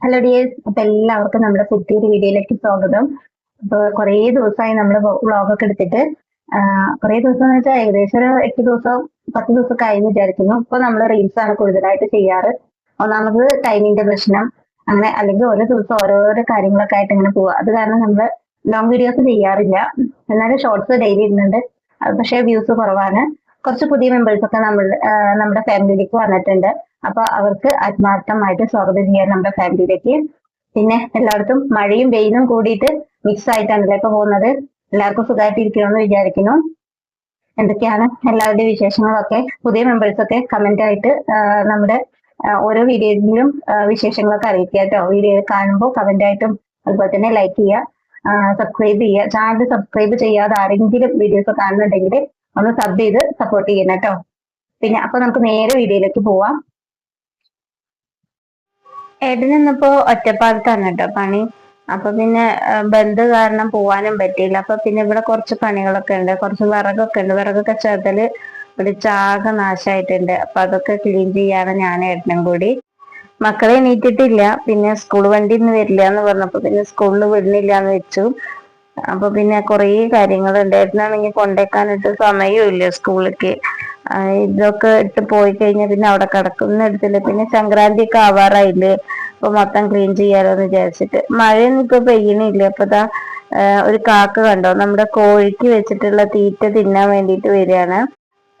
Hello dears അപ്പൊ എല്ലാവർക്കും നമ്മുടെ പുതിയൊരു വീഡിയോയിലേക്ക് സ്വാഗതം. അപ്പൊ കുറേ ദിവസമായി നമ്മൾ വ്ളോഗൊക്കെ എടുത്തിട്ട് കുറേ ദിവസം എന്ന് വെച്ചാൽ ഏകദേശം ഒരു എട്ട് ദിവസം പത്ത് ദിവസമൊക്കെ ആയി വിചാരിക്കുന്നു. ഇപ്പൊ നമ്മൾ റീൽസ് ആണ് കൂടുതലായിട്ട് ചെയ്യാറ്. ഒന്നാമത് ടൈമിന്റെ പ്രശ്നം. അങ്ങനെ അല്ലെങ്കിൽ ഓരോ ദിവസം ഓരോരോ കാര്യങ്ങളൊക്കെ ആയിട്ട് ഇങ്ങനെ പോവുക അത് കാരണം നമ്മൾ ലോങ് വീഡിയോസ് ചെയ്യാറില്ല. എന്നാലും ഷോർട്സ് ഡെയിലി ഇടുന്നുണ്ട്. പക്ഷേ വ്യൂസ് കുറവാണ്. കുറച്ച് പുതിയ മെമ്പേഴ്സ് ഒക്കെ നമ്മൾ നമ്മുടെ ഫാമിലിയിലേക്ക് വന്നിട്ടുണ്ട്. അപ്പൊ അവർക്ക് ആത്മാർത്ഥമായിട്ട് സ്വാഗതം ചെയ്യാൻ നമ്മുടെ ഫാമിലിയിലേക്ക് പിന്നെ എല്ലായിടത്തും മഴയും വെയിലും കൂടിയിട്ട് മിക്സ് ആയിട്ടാണല്ലോ ഇപ്പൊ പോകുന്നത്? എല്ലാവർക്കും സുഖമായിട്ട് ഇരിക്കണമെന്ന് വിചാരിക്കുന്നു. എന്തൊക്കെയാണ് എല്ലാവരുടെയും വിശേഷങ്ങളൊക്കെ? പുതിയ മെമ്പേഴ്സ് ഒക്കെ കമന്റ് ആയിട്ട് നമ്മുടെ ഓരോ വീഡിയോയിലും വിശേഷങ്ങളൊക്കെ അറിയിക്കുക കേട്ടോ. വീഡിയോ കാണുമ്പോൾ കമന്റ് ആയിട്ടും അതുപോലെ തന്നെ ലൈക്ക് ചെയ്യുക സബ്സ്ക്രൈബ് ചെയ്യുക. ചാനൽ സബ്സ്ക്രൈബ് ചെയ്യാതെ ആരെങ്കിലും വീഡിയോസ് കാണുന്നുണ്ടെങ്കിൽ ഒന്ന് സബ് ചെയ്ത് സപ്പോർട്ട് ചെയ്യണം കേട്ടോ. പിന്നെ അപ്പൊ നമുക്ക് നേരെ വീഡിയോയിലേക്ക് പോവാം. ഏട്ടൻ ഇന്നിപ്പോ ഒറ്റപ്പാലത്താണ് കേട്ടോ പണി. അപ്പൊ പിന്നെ ബന്ധു കാരണം പോവാനും പറ്റിയില്ല. അപ്പൊ പിന്നെ ഇവിടെ കുറച്ച് പണികളൊക്കെ ഉണ്ട്. കുറച്ച് വിറകൊക്കെ ഉണ്ട്. വിറകൊക്കെ ചെതൽ ചാക നാശമായിട്ടുണ്ട് അപ്പൊ അതൊക്കെ ക്ലീൻ ചെയ്യാണ് ഞാൻ ഏട്ടനും കൂടി. മക്കളെ എണീറ്റിട്ടില്ല. പിന്നെ സ്കൂൾ വണ്ടി ഇന്ന് വരില്ല എന്ന് പറഞ്ഞപ്പോ പിന്നെ സ്കൂളിൽ വിടുന്നില്ല എന്ന് വെച്ചു. അപ്പൊ പിന്നെ കുറേ കാര്യങ്ങൾ ഉണ്ടായിരുന്നാണെങ്കിൽ കൊണ്ടേക്കാനിട്ട് സമയമില്ല സ്കൂളിലേക്ക്. ഇതൊക്കെ ഇട്ട് പോയി കഴിഞ്ഞാൽ പിന്നെ അവിടെ കിടക്കുന്ന എടുത്തില്ല? പിന്നെ സംക്രാന്തി ഒക്കെ ആവാറായില്ലേ? അപ്പൊ മൊത്തം ക്ലീൻ ചെയ്യാലോ എന്ന് വിചാരിച്ചിട്ട്. മഴയൊന്നും ഇപ്പൊ പെയ്യണില്ല. അപ്പൊ ആ, ഒരു കാക്ക കണ്ടോ? നമ്മുടെ കോഴിക്ക് വെച്ചിട്ടുള്ള തീറ്റ തിന്നാൻ വേണ്ടിയിട്ട് വരികയാണ്.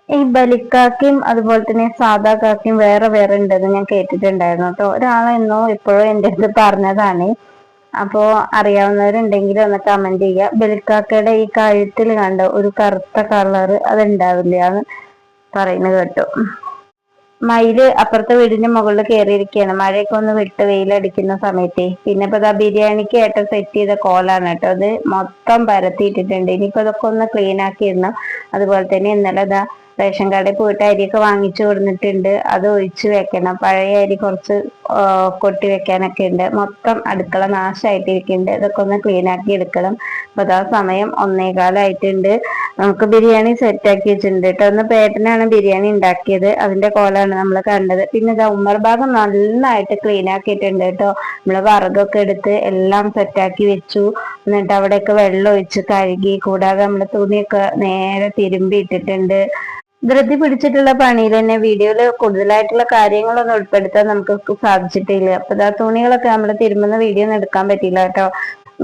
ഈ ബലിക്കാക്കയും അതുപോലെ തന്നെ സാധാ കാക്കയും വേറെ വേറെ ഉണ്ടെന്ന് ഞാൻ കേട്ടിട്ടുണ്ടായിരുന്നു കേട്ടോ. ഒരാളെന്നോ ഇപ്പോഴും എന്റെ അടുത്ത് പറഞ്ഞതാണ്. അപ്പോ അറിയാവുന്നവരുണ്ടെങ്കിൽ ഒന്ന് കമന്റ് ചെയ്യുക. ബലിക്കാക്കയുടെ ഈ കഴുത്തിൽ കണ്ട ഒരു കറുത്ത കളർ അത് ഉണ്ടാവില്ല എന്ന് പറയുന്നത് കേട്ടു. മയിൽ അപ്പുറത്തെ വീടിന്റെ മുകളിൽ കയറിയിരിക്കുകയാണ്. മഴയൊക്കെ ഒന്ന് വിട്ട് വെയിലടിക്കുന്ന സമയത്തെ. പിന്നെ ഇപ്പൊ ഇതാ ബിരിയാണിക്ക് ഏട്ടൻ സെറ്റ് ചെയ്ത കോലാണ് കേട്ടോ അത്. മൊത്തം പരത്തിയിട്ടിട്ടുണ്ട്. ഇനിയിപ്പോ ഇതൊക്കെ ഒന്ന് ക്ലീൻ ആക്കിയിരുന്നു അതുപോലെ തന്നെ ഇന്നലെ ദാ റേഷൻ കടയിൽ പോയിട്ട് അരിയൊക്കെ വാങ്ങിച്ചു കൊടുത്തിട്ടുണ്ട് അത് ഒഴിച്ചു വെക്കണം. പഴയ അരി കുറച്ച് കൊട്ടി വെക്കാനൊക്കെ ഉണ്ട്. മൊത്തം അടുക്കള നാശമായിട്ടിരിക്കുന്നുണ്ട് ഇതൊക്കെ ഒന്ന് ക്ലീൻ ആക്കി എടുക്കണം. അപ്പൊ അതാ സമയം ഒന്നേകാലായിട്ടുണ്ട്. നമുക്ക് ബിരിയാണി സെറ്റ് ആക്കി വെച്ചിട്ടുണ്ട് കേട്ടോ. ഒന്ന് പേട്ടനാണ് ബിരിയാണി ഉണ്ടാക്കിയത്. അതിന്റെ കോലാണ് നമ്മൾ കണ്ടത്. പിന്നെ ഇതാ ഉമ്മർ ഭാഗം നന്നായിട്ട് ക്ലീൻ ആക്കിയിട്ടുണ്ട് കേട്ടോ. നമ്മൾ വറകൊക്കെ എടുത്ത് എല്ലാം സെറ്റ് ആക്കി വെച്ചു. എന്നിട്ട് അവിടെയൊക്കെ വെള്ളം ഒഴിച്ച് കഴുകി. കൂടാതെ നമ്മൾ തുണിയൊക്കെ നേരെ തിരുമ്പി ഇട്ടിട്ടുണ്ട്. ധൃതി പിടിച്ചിട്ടുള്ള പണിയിൽ തന്നെ വീഡിയോയിൽ കൂടുതലായിട്ടുള്ള കാര്യങ്ങളൊന്നും ഉൾപ്പെടുത്താൻ നമുക്ക് സാധിച്ചിട്ടില്ല. അപ്പൊ ഇതാ തുണികളൊക്കെ നമ്മൾ തിരുമ്പുന്ന വീഡിയോ ഒന്നും എടുക്കാൻ പറ്റിയില്ല കേട്ടോ.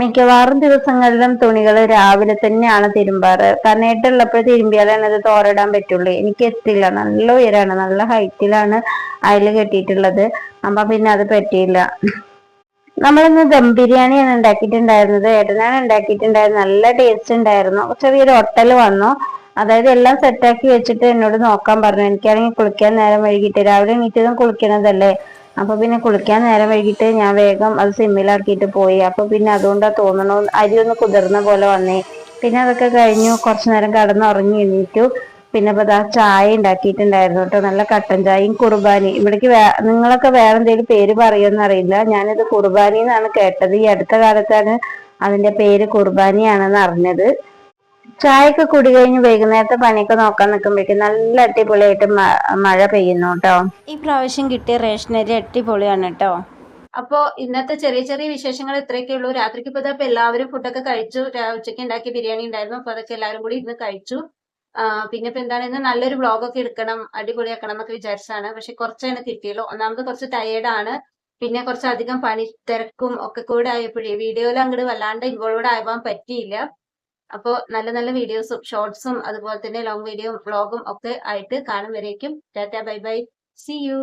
മിക്കവാറും ദിവസങ്ങളിലും തുണികൾ രാവിലെ തന്നെയാണ് തിരുമ്പാറ്. കനേട്ടുള്ളപ്പോൾ തിരുമ്പിയാലാണ് അത് തോരടാൻ പറ്റുള്ളൂ. എനിക്ക് എത്തില്ല. നല്ല ഉയരാണ്. നല്ല ഹൈറ്റിലാണ് അയൽ കെട്ടിയിട്ടുള്ളത്. അപ്പൊ പിന്നെ അത് പറ്റിയില്ല. നമ്മളിന്ന് ദം ബിരിയാണിയാണ് ഉണ്ടാക്കിയിട്ടുണ്ടായിരുന്നത്. ഏട്ടനാണ് ഉണ്ടാക്കിയിട്ടുണ്ടായിരുന്നത്. നല്ല ടേസ്റ്റ് ഉണ്ടായിരുന്നു. ചെറിയൊരു ഹോട്ടൽ വന്നു. അതായത് എല്ലാം സെറ്റാക്കി വെച്ചിട്ട് എന്നോട് നോക്കാൻ പറഞ്ഞു. എനിക്കാണെങ്കിൽ കുളിക്കാൻ നേരം വൈകിട്ട് രാവിലെ എണീറ്റതും കുളിക്കണതല്ലേ? അപ്പൊ പിന്നെ കുളിക്കാൻ നേരം വൈകിട്ട് ഞാൻ വേഗം അത് സിമ്മിലാക്കിയിട്ട് പോയി. അപ്പൊ പിന്നെ അതുകൊണ്ടാ തോന്നണോ അരി ഒന്ന് കുതിർന്ന പോലെ വന്നേ. പിന്നെ അതൊക്കെ കഴിഞ്ഞു കുറച്ചു നേരം കടന്നുറങ്ങി എണീറ്റു. പിന്നെ ഇപ്പൊ ദാ ചായ ഉണ്ടാക്കിയിട്ടുണ്ടായിരുന്നു കേട്ടോ നല്ല കട്ടൻ ചായയും കുർബാനി ഇവിടേക്ക് നിങ്ങളൊക്കെ വേറെ എന്തെങ്കിലും പേര് പറയുമെന്ന് അറിയില്ല. ഞാനിത് കുർബാനി എന്നാണ് കേട്ടത്. ഈ അടുത്ത കാലത്താണ് അതിന്റെ പേര് കുർബാനിയാണെന്ന് അറിഞ്ഞത്. ചായയൊക്കെ കുടി കഴിഞ്ഞ് വൈകുന്നേരത്തെ പണിയൊക്കെ നോക്കാൻ നിൽക്കുമ്പോഴേക്കും നല്ല അടിപൊളിയായിട്ട് മഴ പെയ്യുന്നു കേട്ടോ ഈ പ്രാവശ്യം കിട്ടിയ റേഷനരി അടിപൊളിയാണ് കേട്ടോ അപ്പോ ഇന്നത്തെ ചെറിയ ചെറിയ വിശേഷങ്ങൾ ഇത്രയൊക്കെ ഉള്ളൂ. രാത്രിക്ക് ഇപ്പൊ ഇപ്പൊ എല്ലാവരും ഫുഡൊക്കെ കഴിച്ചു. ഉച്ചയ്ക്ക് ഉണ്ടാക്കിയ ബിരിയാണി ഉണ്ടായിരുന്നു. അപ്പൊ അതൊക്കെ എല്ലാവരും കൂടി ഇന്ന് കഴിച്ചു. പിന്നെ ഇപ്പൊ എന്താണ് ഇന്ന് നല്ലൊരു വ്ളോഗൊക്കെ എടുക്കണം അടിപൊളിയാക്കണം എന്നൊക്കെ വിചാരിച്ചാണ് പക്ഷെ കുറച്ചാണ് കിട്ടിയുള്ളൂ. ഒന്നാമത് കുറച്ച് ടയേർഡാണ് ആണ്. പിന്നെ കുറച്ച് അധികം പണി തിരക്കും ഒക്കെ കൂടെ ആയപ്പോഴേ വീഡിയോയിൽ അങ്ങോട്ട് വല്ലാണ്ട് ഇൻവോൾവഡ് ആവാൻ പറ്റിയില്ല. അപ്പോ നല്ല നല്ല വീഡിയോസും ഷോർട്സും അതുപോലെ തന്നെ ലോങ് വീഡിയോയും വ്ളോഗും ഒക്കെ ആയിട്ട് കാണും വരേക്കും tata bye bye. See you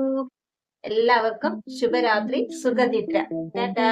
എല്ലാവർക്കും ശുഭരാത്രി സുഖനിദ്ര ടാറ്റാ.